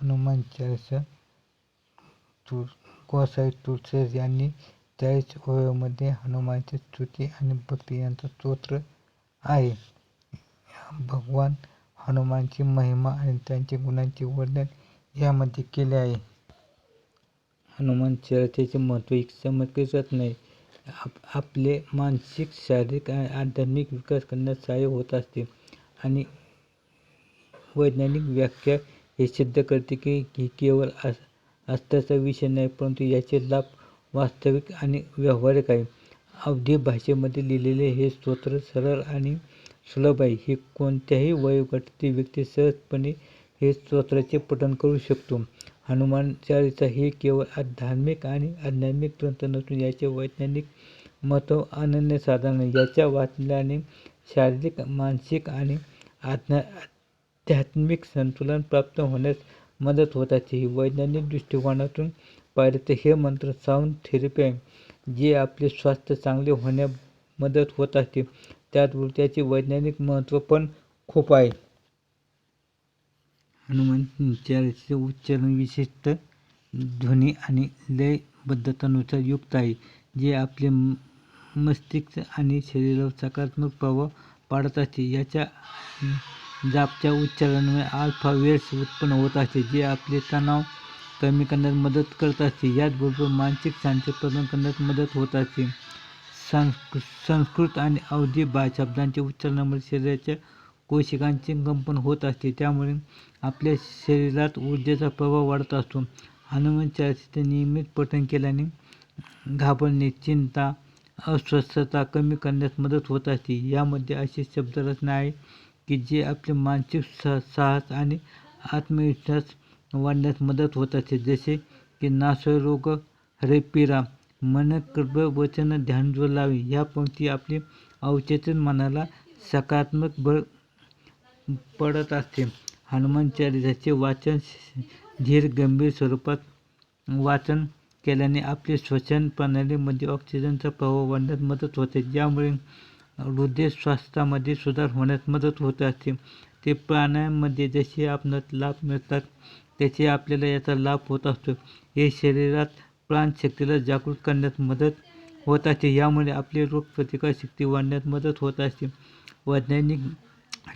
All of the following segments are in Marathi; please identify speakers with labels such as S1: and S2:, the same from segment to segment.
S1: हनुमान चालीसा तुळ गोसाई तुळसर यांनी चाळीस ओव्यामध्ये हनुमानची स्तुती आणि भक्ती यांचा स्तोत्र आहे. भगवान हनुमानची महिमा आणि त्यांच्या गुणांचे वर्णन यामध्ये केले आहे. हनुमान चालिसेचे महत्त्व एक जात नाही. आप आपले मानसिक शारीरिक आणि आध्यात्मिक विकास करण्यास सहाय्य होत असते आणि वैज्ञानिक व्याख्या हे सिद्ध करते की ही केवळ आस्थेचा विषय नाही परंतु याचे लाभ वास्तविक आणि व्यावहारिक आहे. अवधी भाषेमध्ये लिहिलेले हे स्तोत्र सरळ आणि सुलभ आहे. हे कोणत्याही वयोगटातील व्यक्ती सहजपणे हे स्तोत्राचे पठण करू शकतो. हनुमान चालिसा हे केवळ धार्मिक आणि आध्यात्मिक ग्रंथ नसून याचे वैज्ञानिक महत्त्व अनन्यसाधारण याच्या वाचल्याने शारीरिक मानसिक आणि आध्या आध्यात्मिक संतुलन प्राप्त होण्यास मदत होत असते. वैज्ञानिक दृष्टिकोनातून पाहिले तर हे मंत्र साऊंड थेरपी आहे जे आपले स्वास्थ्य चांगले होण्यास मदत होत असते. त्याचबरोबर त्याचे वैज्ञानिक महत्त्व पण खूप आहे. हनुमान चालीचे उच्चारण विशिष्ट ध्वनी आणि लयबद्धतानुसार युक्त आहे जे आपले मस्तिष्क आणि शरीरावर सकारात्मक प्रभाव पाडत असते. याच्या जापच्या उच्चारणामुळे अल्फा वेव्स उत्पन्न होत असते जे आपले तणाव कमी करण्यास मदत करत असते. याचबरोबर मानसिक शांती प्रदान करण्यास मदत होत असते. संस्कृ संस्कृत आणि अवधी बा शब्दांच्या उच्चारणामुळे शरीराच्या कोशिकांचे कंपन होत असते. त्यामुळे आपल्या शरीरात ऊर्जेचा प्रभाव वाढत असतो. हनुमान नियमित पठण केल्याने घाबरणे चिंता अस्वस्थता कमी करण्यास मदत होत असते. यामध्ये असे शब्दरचना आहे की जे आपले मानसिक साहस आणि आत्मविश्वास वाढण्यास मदत होत असते. जसे की नासरोग हरे मन कर्ब वचन ध्यान जो लावे ह्या पंक्ती आपले अवचेतन मनाला सकारात्मक बळ पडत असते. हनुमान चालिसाचे वाचन धीर गंभीर स्वरूपात वाचन केल्याने आपली श्वसन प्रणालीमध्ये ऑक्सिजनचा प्रभाव वाढण्यास मदत होते. ज्यामुळे हृदय स्वास्थ्यामध्ये सुधार होण्यास मदत होत असते. ते प्राणायाममध्ये जसे आपणास लाभ मिळतात त्याचे आपल्याला याचा लाभ होत असतो. हे शरीरात प्राणशक्तीला जागृत करण्यात मदत होत असते. यामुळे आपली रोगप्रतिकारशक्ती वाढण्यात मदत होत असते. वैज्ञानिक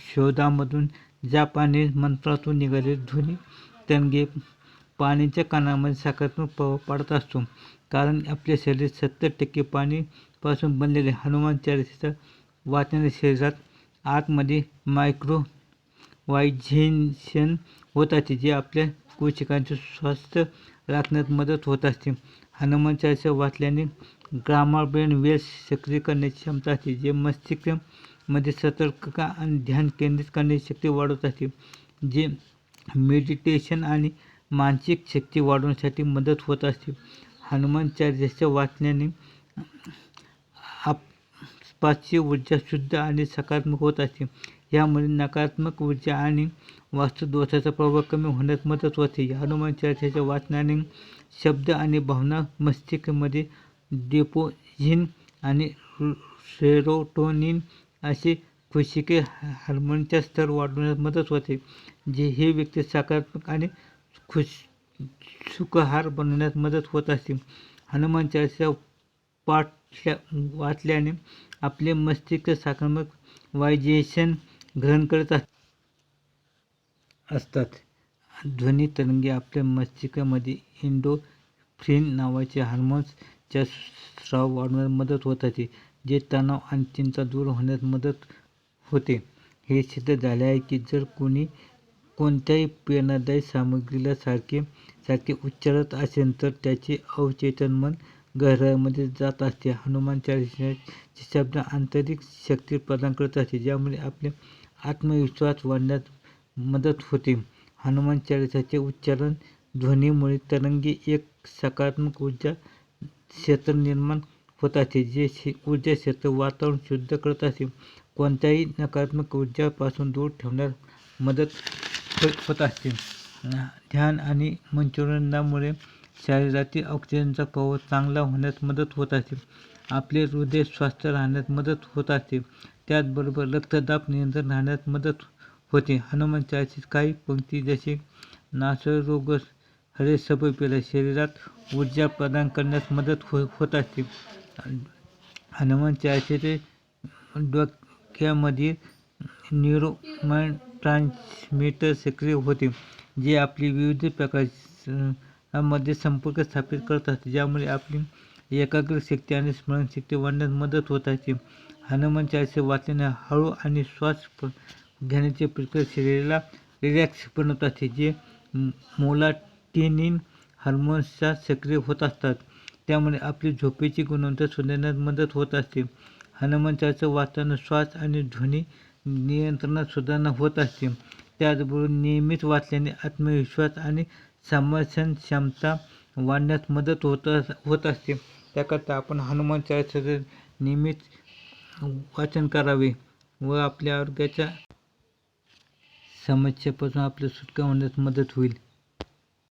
S1: शोधामधून ज्या पाणी मंत्रातून निघाले ध्वनी तरंगे पाण्याच्या कानामध्ये सकारात्मक प्रभाव पाडत असतो. कारण आपले शरीर सत्तर टक्के पाणी पासून बनलेले हनुमान चालिसेचा वाचनाने शरीरात आतमध्ये मायक्रो वायझेशन होत असते जे आपल्या कोशिकांचे स्वास्थ्य राखण्यात मदत होत असते. हनुमान चालिसा वाचल्याने ग्रामा ब्रेन वेल्स सक्रिय करण्याची क्षमता असते जे मस्तिष्कमध्ये सतर्कता आणि ध्यान केंद्रित करण्याची शक्ती वाढवत असते जे मेडिटेशन आणि मानसिक शक्ती वाढवण्यासाठी मदत होत असते. हनुमान चालिसा वाचण्याने आसपासची ऊर्जा शुद्ध आणि सकारात्मक होत असते. यामुळे नकारात्मक ऊर्जा आणि वास्तुदोषाचा प्रभाव कमी होण्यास मदत होते. हनुमान चर्चेच्या वाचनाने शब्द आणि भावना मस्तिष्कमध्ये डेपोझिन आणि सेरोटोनिन असे खुशिके हार्मोनचा स्तर वाढवण्यास मदत होते जे हे व्यक्ती सकारात्मक आणि खुश सुखहार बनवण्यास मदत होत असते. हनुमान चालिसा पाठल्या वाचल्याने आपले मस्तिष्क सकारात्मक वायजेशन ग्रहण करत असतात. ध्वनी तरंगे आपल्या मस्तिष्कामध्ये एंडोफ्रिन नावाचे हार्मोन्सच्या स्राव वाढवण्यास मदत होत असते जे तणाव आणि चिंता दूर होण्यास मदत होते. हे सिद्ध झाले आहे की जर कोणी कोणत्याही प्रेरणादायी सामग्रीला सारखे सारखे उच्चारत असेल तर त्याचे अवचेतन मन घरामध्ये जात असते. हनुमान चालिसाचे शब्द आंतरिक शक्ती प्रदान करत असते ज्यामुळे आपले आत्मविश्वास वाढण्यास मदत होते. हनुमान चालिसाचे उच्चारण ध्वनीमुळे तरंगी एक सकारात्मक ऊर्जा क्षेत्र निर्माण होत असते जे ऊर्जा क्षेत्र वातावरण शुद्ध करत असते. कोणत्याही नकारात्मक ऊर्जापासून दूर ठेवण्यास मदत होत असते. ध्यान आणि मंचुरनामुळे शरीरातील ऑक्सिजनचा प्रवाह चांगला होण्यास मदत होत असते. आपले हृदय स्वस्थ राहण्यास मदत होत असते. त्याचबरोबर रक्तदाब नियंत्रण राहण्यास मदत होते. हनुमान चाळीस काही पंक्ती जसे नासरोग हरे सपपिला शरीरात ऊर्जा प्रदान करण्यास मदत हो होत असते. हनुमान चाळीसचे डोक्यामधील न्यूरोमन ट्रान्समीटर सक्रिय होते जे आपली विविध मध्ये संपर्क स्थापित करत असते. ज्यामुळे आपली एकाग्रशक्ती आणि स्मरणशक्ती वाढण्यास मदत होत असते. हनुमान चाळीसे वाचल्याने हळू आणि श्वास प- घेण्याची प्रक्रिया शरीराला रिलॅक्स बनवत असते. जे मोलाटिनिन हार्मोन्सच्या सक्रिय होत असतात. त्यामुळे आपली झोपेची गुणवत्ता सुधारण्यास मदत होत असते. हनुमान चाळीसा वाचताना श्वास आणि ध्वनी नियंत्रणात सुधारणा होत असते. त्याचबरोबर नियमित वाचल्याने आत्मविश्वास आणि समर्थन क्षमता वाढण्यास मदत होत अस- होत असते. त्याकरता आपण हनुमान चाळीसाचं नियमित वाचन करावे व आपल्या आरोग्याच्या समस्येपासून आपली सुटका होण्यास मदत होईल.